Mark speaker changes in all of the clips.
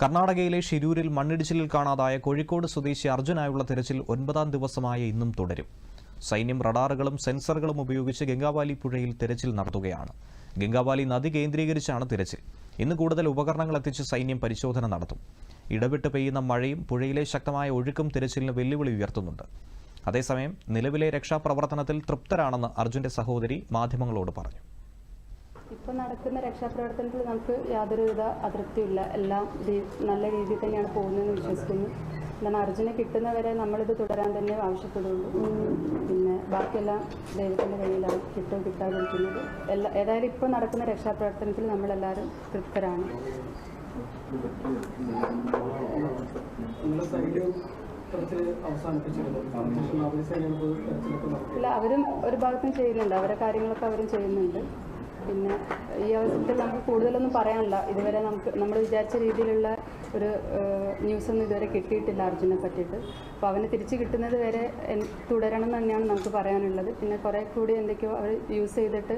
Speaker 1: കർണാടകയിലെ ഷിരൂരിൽ മണ്ണിടിച്ചിലിൽ കാണാതായ കോഴിക്കോട് സ്വദേശി അർജുനായുള്ള തിരച്ചിൽ ഒൻപതാം ദിവസമായ ഇന്നും തുടരും. സൈന്യം റഡാറുകളും സെൻസറുകളും ഉപയോഗിച്ച് ഗംഗാവാലി പുഴയിൽ തിരച്ചിൽ നടത്തുകയാണ്. ഗംഗാവാലി നദി കേന്ദ്രീകരിച്ചാണ് തിരച്ചിൽ. ഇന്ന് കൂടുതൽ ഉപകരണങ്ങൾ എത്തിച്ച് സൈന്യം പരിശോധന നടത്തും. ഇടവിട്ട് പെയ്യുന്ന മഴയും പുഴയിലെ ശക്തമായ ഒഴുക്കും തിരച്ചിലിന് വെല്ലുവിളി ഉയർത്തുന്നുണ്ട്. അതേസമയം നിലവിലെ രക്ഷാപ്രവർത്തനത്തിൽ തൃപ്തരാണെന്ന് അർജുന്റെ സഹോദരി മാധ്യമങ്ങളോട് പറഞ്ഞു.
Speaker 2: ഇപ്പോൾ നടക്കുന്ന രക്ഷാപ്രവർത്തനത്തിൽ നമുക്ക് യാതൊരുവിധ അതൃപ്തിയില്ല എല്ലാം നല്ല രീതിയിൽ തന്നെയാണ് പോകുന്നതെന്ന് വിശ്വസിക്കുന്നു. എന്താണ് അർജുനെ കിട്ടുന്നവരെ നമ്മളിത് തുടരാൻ തന്നെ ആവശ്യപ്പെടുള്ളൂ. പിന്നെ ബാക്കിയെല്ലാം ദൈവത്തിന്റെ കയ്യിലാണ് കിട്ടും കിട്ടാതിരിക്കുന്നത്. എല്ലാ ഏതായാലും ഇപ്പോൾ നടക്കുന്ന രക്ഷാപ്രവർത്തനത്തിൽ നമ്മളെല്ലാവരും തൃപ്തരാണ്. ഇല്ല അവരും ഒരു ഭാഗത്തും ചെയ്യുന്നുണ്ട്. അവരെ കാര്യങ്ങളൊക്കെ അവരും ചെയ്യുന്നുണ്ട്. പിന്നെ ഈ അവസരത്തിൽ നമുക്ക് കൂടുതലൊന്നും പറയാനില്ല. ഇതുവരെ നമുക്ക് നമ്മൾ വിചാരിച്ച രീതിയിലുള്ള ഒരു ന്യൂസൊന്നും ഇതുവരെ കിട്ടിയിട്ടില്ല അർജുനെ പറ്റിയിട്ട്. അപ്പോൾ അവന് തിരിച്ച് കിട്ടുന്നത് വരെ തുടരണം എന്ന് തന്നെയാണ് നമുക്ക് പറയാനുള്ളത്. പിന്നെ കുറേ കൂടി എന്തൊക്കെയോ അവർ യൂസ് ചെയ്തിട്ട്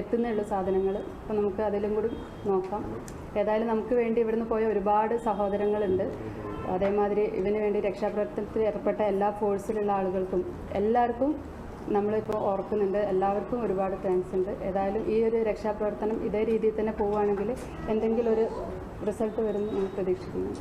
Speaker 2: എത്തുന്നേ ഉള്ളൂ സാധനങ്ങൾ അപ്പോൾ നമുക്ക് അതിലും കൂടി നോക്കാം. ഏതായാലും നമുക്ക് വേണ്ടി ഇവിടുന്ന് പോയ ഒരുപാട് സഹോദരങ്ങളുണ്ട്. അതേമാതിരി ഇവന് വേണ്ടി രക്ഷാപ്രവർത്തനത്തിൽ ഏർപ്പെട്ട എല്ലാ ഫോഴ്സിലുള്ള ആളുകൾക്കും എല്ലാവർക്കും നമ്മളിപ്പോൾ ഓർക്കുന്നുണ്ട്. എല്ലാവർക്കും ഒരുപാട് താങ്ക്സ് ഉണ്ട്. ഏതായാലും ഈ ഒരു രക്ഷാപ്രവർത്തനം ഇതേ രീതിയിൽ തന്നെ പോവുകയാണെങ്കിൽ എന്തെങ്കിലും ഒരു റിസൾട്ട് വരും പ്രതീക്ഷിക്കുന്നു.